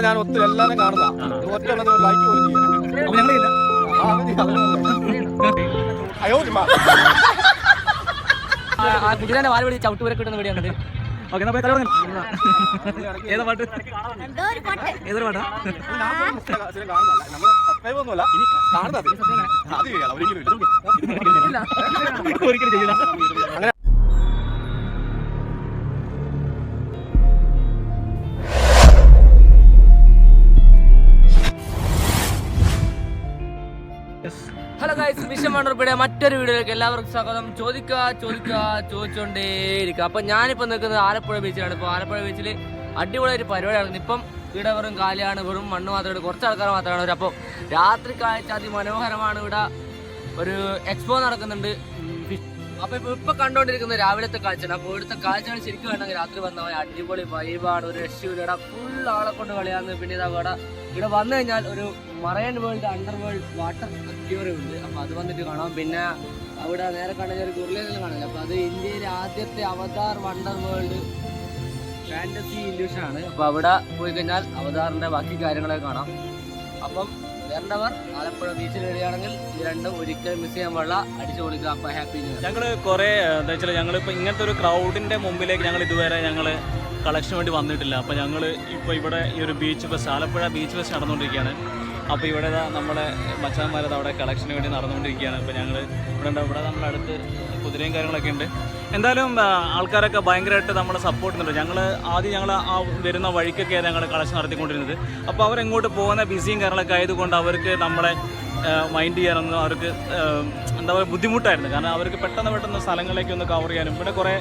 അങ്ങനെയാണ് ഞാൻ ഒത്തിരി എല്ലാവരും കാണുന്നത്. ഒറ്റ ലൈക്ക് പോലും അവന് അയ്യോ കുതിരന്റെ വാൽ പിടിച്ച് ചവിട്ട് വരെ കിട്ടുന്ന വീഡിയോ കണ്ടത് ഓക്കെ എന്നാ പോയി കളി തുടങ്ങാം ഏതാ പാട്ട്? ഏതൊരു പാട്ടാ? ഞാൻ പോലും ഹലോ ഗൈസ് മിഷൻ വണ്ടർപ്പിയുടെ മറ്റൊരു വീഡിയോയിലേക്ക് എല്ലാവർക്കും സ്വാഗതം. ചോദിക്കുക ചോദിക്കുക ചോദിച്ചോണ്ടേ ഇരിക്കുക അപ്പൊ ഞാനിപ്പോ നിൽക്കുന്നത് ആലപ്പുഴ ബീച്ചിലാണ് ഇപ്പൊ ആലപ്പുഴ ബീച്ചിൽ അടിപൊളി ഒരു പരിപാടി നടക്കുന്നത് ഇപ്പം ഇവിടെ വെറും കാലിയാണ്. വെറും മണ്ണ് മാത്രമേ കുറച്ച് ആൾക്കാർ മാത്രമാണ് ഒരു അപ്പോൾ രാത്രി കാഴ്ച അതിമനോഹരമാണ് ഇവിടെ ഒരു എക്സ്പോ നടക്കുന്നുണ്ട്. അപ്പോൾ ഇപ്പോൾ അപ്പൊ ഇപ്പൊ ഇപ്പൊ കണ്ടോണ്ടിരിക്കുന്നത് രാവിലത്തെ കാഴ്ചയാണ്. അപ്പോൾ ഇവിടുത്തെ കാഴ്ചകൾ ശരിക്കും വേണമെങ്കിൽ രാത്രി വന്നാൽ അടിപൊളി വൈബാണ് ഒരു രക്ഷയില്ല ഫുൾ ആളെ കൊണ്ട് കളിയാന്ന്. പിന്നെ ഇതാ ഇവിടെ ഇവിടെ വന്നു കഴിഞ്ഞാൽ ഒരു marine world under world water aquarium ഉണ്ട്. അപ്പോൾ അത് വന്നിട്ട് കാണാം. പിന്നെ അവിടെ നേരെ കാണുന്ന ഒരു ഗുർലെല്ലാം കാണില്ല അപ്പോൾ അത് ഇന്ത്യയിലെ ആദ്യത്തെ avatar wonder world fantasy illusion ആണ്. അപ്പോൾ അവിടെ പോയി കഴിഞ്ഞാൽ അവതാറിന്റെ ബാക്കി കാര്യങ്ങളൊക്കെ കാണാം. അപ്പം വരേണ്ടവർ ആലപ്പുഴ ബീച്ചിൽ വരികയാണെങ്കിൽ ഇത് രണ്ടും ഒരിക്കലും മിസ് ചെയ്യാൻ പാടില്ല. അടിച്ചു പൊളിക്കുക. അപ്പൊ ഹാപ്പി ഞങ്ങൾ കുറേ എന്താ വെച്ചാൽ ഞങ്ങളിപ്പോൾ ഇങ്ങനത്തെ ഒരു ക്രൗഡിന്റെ മുമ്പിലേക്ക് ഞങ്ങൾ ഇതുവരെ ഞങ്ങൾ കളക്ഷന് വേണ്ടി വന്നിട്ടില്ല. അപ്പോൾ ഞങ്ങൾ ഇപ്പോൾ ഇവിടെ ഈ ഒരു beach bus Alappuzha beach bus നടന്നുകൊണ്ടിരിക്കുകയാണ്. അപ്പോൾ ഇവിടെ നമ്മുടെ മച്ചാന്മാരത് അവിടെ കളക്ഷന് വേണ്ടി നടന്നുകൊണ്ടിരിക്കുകയാണ്. അപ്പോൾ ഞങ്ങൾ ഇവിടെ ഇവിടെ നമ്മുടെ അടുത്ത് കുതിരയും കാര്യങ്ങളൊക്കെ ഉണ്ട്. എന്തായാലും ആൾക്കാരൊക്കെ ഭയങ്കരമായിട്ട് നമ്മളെ സപ്പോർട്ട് ചെയ്യുന്നുണ്ട്. ഞങ്ങൾ ആദ്യം ഞങ്ങൾ ആ വരുന്ന വഴിക്കൊക്കെയാണ് ഞങ്ങൾ കളക്ഷൻ നടത്തിക്കൊണ്ടിരുന്നത്. അപ്പോൾ അവരെങ്ങോട്ട് പോകുന്ന ബിസിയും കാര്യങ്ങളൊക്കെ ആയതുകൊണ്ട് അവർക്ക് നമ്മളെ മൈൻഡ് ചെയ്യാനൊന്നും അവർക്ക് എന്താ പറയുക ബുദ്ധിമുട്ടായിരുന്നു. കാരണം അവർക്ക് പെട്ടെന്ന് പെട്ടെന്ന് സ്ഥലങ്ങളിലേക്ക് ഒന്ന് കവർ ചെയ്യാനും ഇവിടെ കുറേ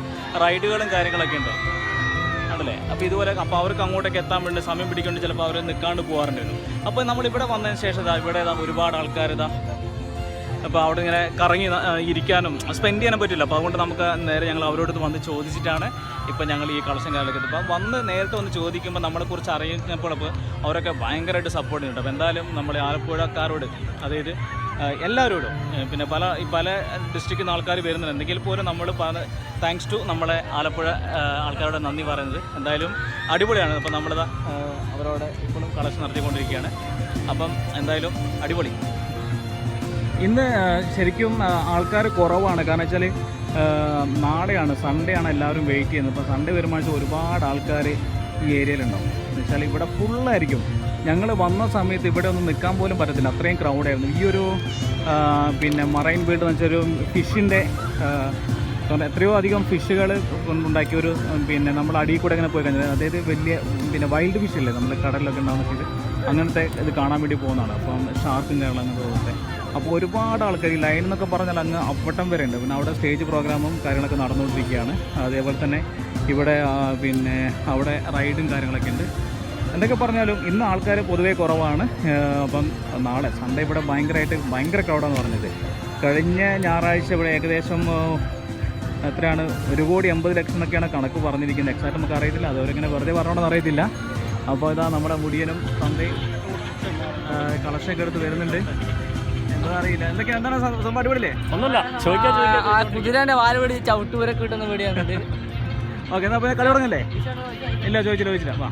റൈഡുകളും കാര്യങ്ങളൊക്കെ ഉണ്ട്. ആണല്ലേ അപ്പോൾ ഇതുപോലെ അപ്പോൾ അവർക്ക് അങ്ങോട്ടേക്ക് എത്താൻ വേണ്ടി സമയം പിടിക്കൊണ്ട് ചിലപ്പോൾ അവർ നിൽക്കാണ്ട് പോകാറുണ്ടായിരുന്നു അപ്പോൾ നമ്മൾ ഇവിടെ വന്നതിന് ശേഷം ഇതാ ഇവിടെ ഇതാ ഒരുപാട് ആൾക്കാർ ഇതാ അപ്പോൾ അവിടെ ഇങ്ങനെ കറങ്ങി ഇരിക്കാനും സ്പെൻഡ് ചെയ്യാനും പറ്റില്ല. അപ്പോൾ അതുകൊണ്ട് നമുക്ക് നേരെ ഞങ്ങൾ അവരോട് വന്ന് ചോദിച്ചിട്ടാണ് ഇപ്പോൾ ഞങ്ങൾ ഈ കളക്ഷൻ കാലത്ത് അപ്പോൾ വന്ന് നേരിട്ട് വന്ന് ചോദിക്കുമ്പോൾ നമ്മളെക്കുറിച്ച് അറിയിച്ചപ്പോൾ അവരൊക്കെ ഭയങ്കരമായിട്ട് സപ്പോർട്ട് ചെയ്യുന്നുണ്ട്. അപ്പോൾ എന്തായാലും നമ്മൾ ആലപ്പുഴക്കാരോട് അതായത് എല്ലാവരോടും. പിന്നെ പല പല ഡിസ്ട്രിക്റ്റിൽ നിന്ന് ആൾക്കാർ വരുന്നുണ്ട്. എന്തെങ്കിൽ പോലും നമ്മൾ താങ്ക്സ് ടു നമ്മളെ ആലപ്പുഴ ആൾക്കാരോട് നന്ദി പറയുന്നത്. എന്തായാലും അടിപൊളിയാണ്. അപ്പോൾ നമ്മളിതാ അവരോട് ഇപ്പോഴും കളക്ഷൻ നടത്തിക്കൊണ്ടിരിക്കുകയാണ്. അപ്പം എന്തായാലും അടിപൊളി. ഇന്ന് ശരിക്കും ആൾക്കാർ കുറവാണ്. കാരണം വെച്ചാൽ നാളെയാണ് സൺഡേ ആണ് എല്ലാവരും വെയിറ്റ് ചെയ്യുന്നത്. അപ്പോൾ സൺഡേ വരുമ്പോൾ ഒരുപാട് ആൾക്കാർ ഈ ഏരിയയിലുണ്ടാവും എന്ന് വെച്ചാൽ ഇവിടെ ഫുള്ളായിരിക്കും ഞങ്ങൾ വന്ന സമയത്ത് ഇവിടെ ഒന്നും നിൽക്കാൻ പോലും പറ്റത്തില്ല. അത്രയും ക്രൗഡായിരുന്നു ഈ ഒരു പിന്നെ മറൈൻ ബീൽഡ് എന്ന് വെച്ചാൽ ഒരു ഫിഷിന്റെ എത്രയോ അധികം ഫിഷുകൾ ഉണ്ടാക്കിയ ഒരു പിന്നെ നമ്മൾ അടിയിൽ കൂടെ ഇങ്ങനെ പോയി കഴിഞ്ഞാൽ അതായത് വലിയ പിന്നെ വൈൽഡ് ഫിഷ് അല്ലേ നമ്മൾ കടലിലൊക്കെ ഉണ്ടാകുന്ന ഫിഷ് അങ്ങനത്തെ ഇത് കാണാൻ വേണ്ടി പോകുന്നതാണ്. അപ്പം ഷാർക്കും കേരളം പോലത്തെ അപ്പോൾ ഒരുപാട് ആൾക്കാർ ഈ ലൈൻ എന്നൊക്കെ പറഞ്ഞാൽ അങ്ങ് അവട്ടം വരെ ഉണ്ട്. പിന്നെ അവിടെ സ്റ്റേജ് പ്രോഗ്രാമും കാര്യങ്ങളൊക്കെ നടന്നുകൊണ്ടിരിക്കുകയാണ്. അതേപോലെ തന്നെ ഇവിടെ പിന്നെ അവിടെ റൈഡും കാര്യങ്ങളൊക്കെ ഉണ്ട്. എന്തൊക്കെ പറഞ്ഞാലും ഇന്ന് ആൾക്കാർ പൊതുവേ കുറവാണ്. അപ്പം നാളെ സൺഡേ ഇവിടെ ഭയങ്കരമായിട്ട് ഭയങ്കര ക്രൗഡാന്ന് പറഞ്ഞത്. കഴിഞ്ഞ ഞായറാഴ്ച ഇവിടെ ഏകദേശം എത്രയാണ്? ഒരു കോടി എൺപത് ലക്ഷം എന്നൊക്കെയാണ് കണക്ക് പറഞ്ഞിരിക്കുന്നത്. എക്സാക്ട് നമുക്ക് അറിയത്തില്ല. അതവരിങ്ങനെ വെറുതെ പറഞ്ഞോണ്ടെന്ന് അറിയത്തില്ല. അപ്പോൾ ഇതാ നമ്മുടെ മുടിയനും തന്തയും കളക്ഷനൊക്കെ എടുത്ത് വരുന്നുണ്ട്. അറിയില്ല. എന്തൊക്കെ എന്താണ് സംഭവം അടിപൊളിയല്ലേ? ഒന്നുമില്ല. കിട്ടുന്ന ഓക്കെ എന്നാൽ കളി തുടങ്ങല്ലേ? ഇല്ല ചോദിച്ചില്ല. ചോദിച്ചില്ല. വാ.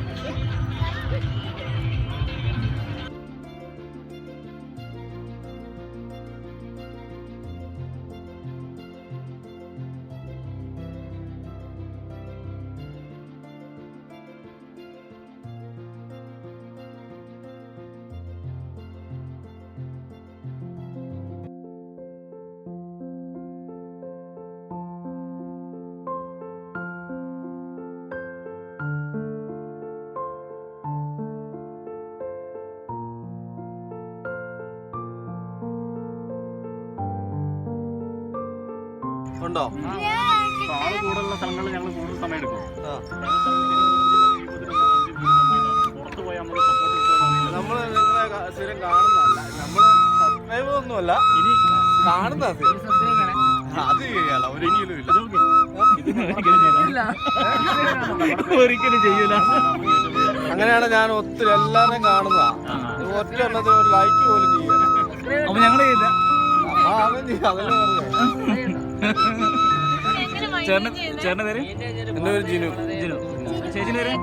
ഉണ്ടോ? ആൾ കൂടുതലുള്ള സ്ഥലങ്ങളിൽ ഞങ്ങൾ കൂടുതൽ സമയം എടുക്കും. ആ. പുറത്ത് പോയാൽ നമ്മൾ നിങ്ങളെ സ്ഥിരം കാണുന്നതല്ല. നമ്മൾ സബ്സ്ക്രൈബ് ഒന്നുമല്ല. ഇനി കാണുന്ന അത് ചെയ്യാല ഒരിക്കലും ഇല്ല. ഒരിക്കലും ചെയ്യൂല. അങ്ങനെയാണ് ഞാൻ ഒത്തിരി എല്ലാവരും കാണുന്നതാ. ഒറ്റ എണ്ണത്തിന് ഒരു ലൈക്ക് പോലും ചെയ്യാൻ അപ്പൊ ഞങ്ങൾ ചെയ്യില്ല. ആ അവൻ ചെയ്യും. അതല്ലേ ചേട്ടന് ചേട്ടന്റെ പേര്? എന്റെ പേര് ജിനു. ജിനു. ചേച്ചിന്റെ പേര്?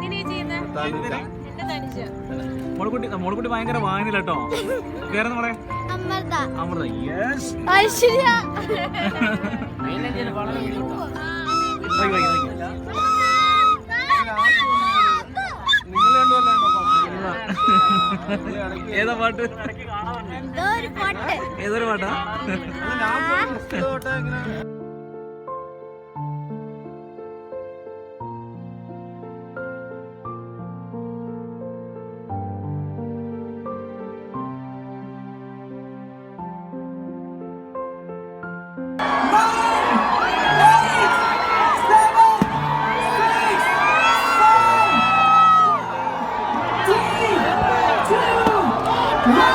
മോളക്കുട്ടി മോളക്കുട്ടി ഭയങ്കര വായനയില്ല കേട്ടോ വേറെ നമ്മളെ അമൃത. അമൃത യെസ് ഐശ്വര്യ. ഏതാ പാട്ട്? എന്തോ ഏതൊരു പാട്ടാ? Huh?